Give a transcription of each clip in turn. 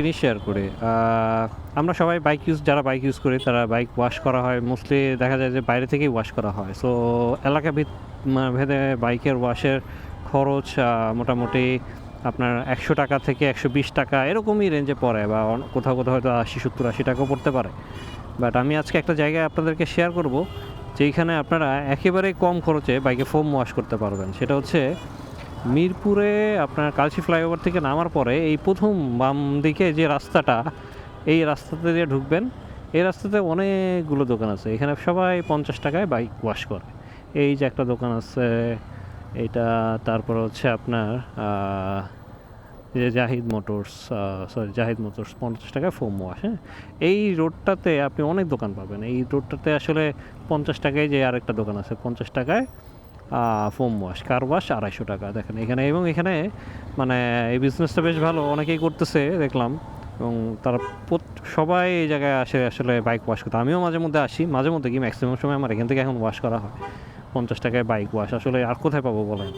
জিনিস শেয়ার করি। আমরা সবাই বাইক ইউজ যারা বাইক ইউজ করি, তারা বাইক ওয়াশ করা হয়। মোস্টলি দেখা যায় যে বাইরে থেকেই ওয়াশ করা হয়। সো এলাকা ভেদে বাইকের ওয়াশের খরচ মোটামুটি আপনার একশো টাকা থেকে একশো বিশ টাকা এরকমই রেঞ্জে পড়ে বা কোথাও কোথাও হয়তো আশি, সত্তর, আশি টাকাও পড়তে পারে। বাট আমি আজকে একটা জায়গায় আপনাদেরকে শেয়ার করব, যেইখানে আপনারা একেবারেই কম খরচে বাইকে ফোম ওয়াশ করতে পারবেন। সেটা হচ্ছে মিরপুরে আপনার কালচি ফ্লাইওভার থেকে নামার পরে এই প্রথম বাম দিকে যে রাস্তাটা, এই রাস্তাতে দিয়ে ঢুকবেন, এই রাস্তাতে অনেকগুলো দোকান আছে। এখানে সবাই পঞ্চাশ টাকায় বাইক ওয়াশ করে। এই যে একটা দোকান আছে, এটা তারপর হচ্ছে আপনার যে Zahid motors sorry Zahid motors পঞ্চাশ টাকায় ফোম ওয়াশ হ্যাঁ? এই রোডটাতে আপনি অনেক দোকান পাবেন। এই রোডটাতে আসলে পঞ্চাশ টাকায় যে আরেকটা দোকান আছে, পঞ্চাশ টাকায় ফোম ওয়াশ, কার ওয়াশ? আড়াইশো টাকা। দেখেন, এখানে এবং এখানে মানে এই বিজনেসটা বেশ ভালো। অনেকেই করতেছে, দেখলাম। এবং তারা সবাই এই জায়গায় আসে আসলে বাইক ওয়াশ করতে। আমিও মাঝে মধ্যে আসি। মাঝে মধ্যে কি ম্যাক্সিমাম সময় আমার এখান থেকে এখন ওয়াশ করা হয়। পঞ্চাশ টাকায় বাইক ওয়াশ আসলে আর কোথায় পাবো বলেন?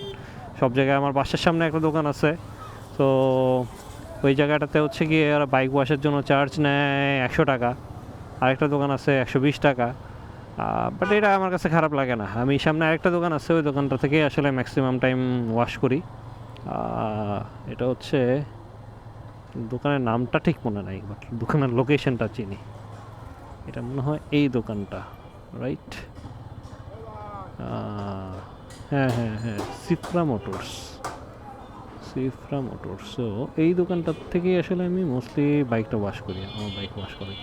সব জায়গায় আমার বাসার সামনে একটা দোকান আছে। তো, ওই জায়গাটাতে হচ্ছে গিয়ে ওরা বাইক ওয়াশের জন্য চার্জ নেয় একশো টাকা। আরেকটা দোকান আছে একশো বিশ টাকা। বাট এটা আমার কাছে খারাপ লাগে না। আমি সামনে আরেকটা দোকান আছে, ওই দোকানটা থেকে আসলে ম্যাক্সিমাম টাইম ওয়াশ করি। এটা হচ্ছে দোকানের নামটা ঠিক মনে নাই বাট দোকানের লোকেশনটা চিনি। এটা মনে হয় এই দোকানটা রাইট হ্যাঁ হ্যাঁ হ্যাঁ সিফরা মোটরস সিফরা মোটরস এই দোকানটার থেকেই আসলে আমি মোস্টলি বাইকটা ওয়াশ করি, আমার বাইক ওয়াশ করি